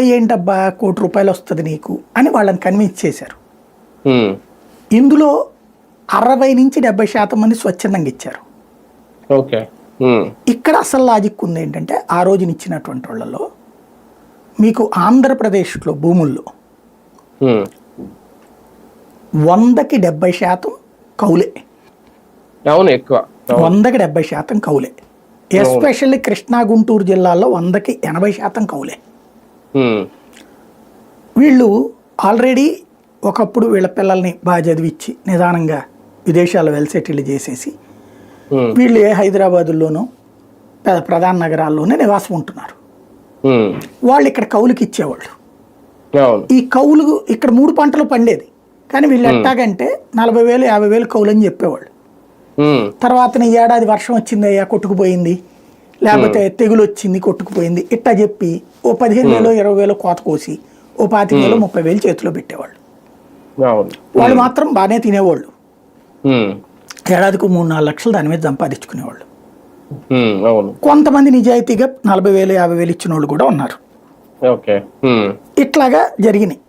ఏంటబ్బా కోటి రూపాయలు వస్తుంది నీకు అని వాళ్ళని కన్విన్స్ చేశారు. ఇందులో అరవై నుంచి డెబ్బై శాతం మంది స్వచ్ఛందంగా ఇచ్చారు. ఓకే. ఇక్కడ అసలు లాజిక్ ఉంది ఏంటంటే ఆ రోజున ఇచ్చినటువంటి వాళ్ళలో మీకు ఆంధ్రప్రదేశ్లో భూముల్లో వందకి డెబ్బై శాతం కౌలే. అవును ఎక్కువ. వందకి డెబ్బై శాతం కౌలే. ఎస్పెషల్లీ కృష్ణా గుంటూరు జిల్లాల్లో వందకి ఎనభై శాతం కౌలే. వీళ్ళు ఆల్రెడీ ఒకప్పుడు వీళ్ళ పిల్లల్ని బాగా చదివించి నిదానంగా విదేశాల్లో వెల్ సెటిల్ చేసేసి వీళ్ళు ఏ హైదరాబాదుల్లోనూ ప్రధాన నగరాల్లోనే నివాసం ఉంటున్నారు. వాళ్ళు ఇక్కడ కౌలుకి ఇచ్చేవాళ్ళు. ఈ కౌలు ఇక్కడ మూడు పంటలు పండేది. కానీ వీళ్ళు ఎట్టాగంటే నలభై వేలు యాభై వేలు కౌలు అని చెప్పేవాళ్ళు. తర్వాత ఈ ఏడాది వర్షం వచ్చింది అయ్యా కొట్టుకుపోయింది. లేకపోతే తెగులు వచ్చింది కొట్టుకుపోయింది. ఇట్టా చెప్పి ఓ పదిహేను వేలు ఇరవై వేలు కోత కోసి ఓ పాతిక వేలు ముప్పై వేలు చేతిలో పెట్టేవాళ్ళు. వాళ్ళు మాత్రం బాగానే తినేవాళ్ళు. ఏడాదికి మూడు నాలుగు లక్షలు దాని మీద సంపాదించుకునేవాళ్ళు. కొంతమంది నిజాయితీగా నలభై వేలు యాభై వేలు ఇచ్చిన వాళ్ళు కూడా ఉన్నారు. ఇట్లాగా జరిగినాయి.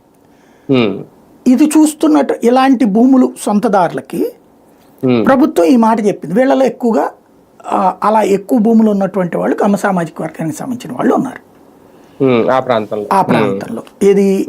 ఇది చూస్తున్నట్టు ఇలాంటి భూములు సొంతదారులకి ప్రభుత్వం ఈ మాట చెప్పింది. వీళ్ళలో ఎక్కువగా అలా ఎక్కువ భూములు ఉన్నటువంటి వాళ్ళు కమ్మ సామాజిక వర్గానికి సంబంధించిన వాళ్ళు ఉన్నారు. ఆ ప్రాంతంలో. ఆ ప్రాంతంలో. ఇది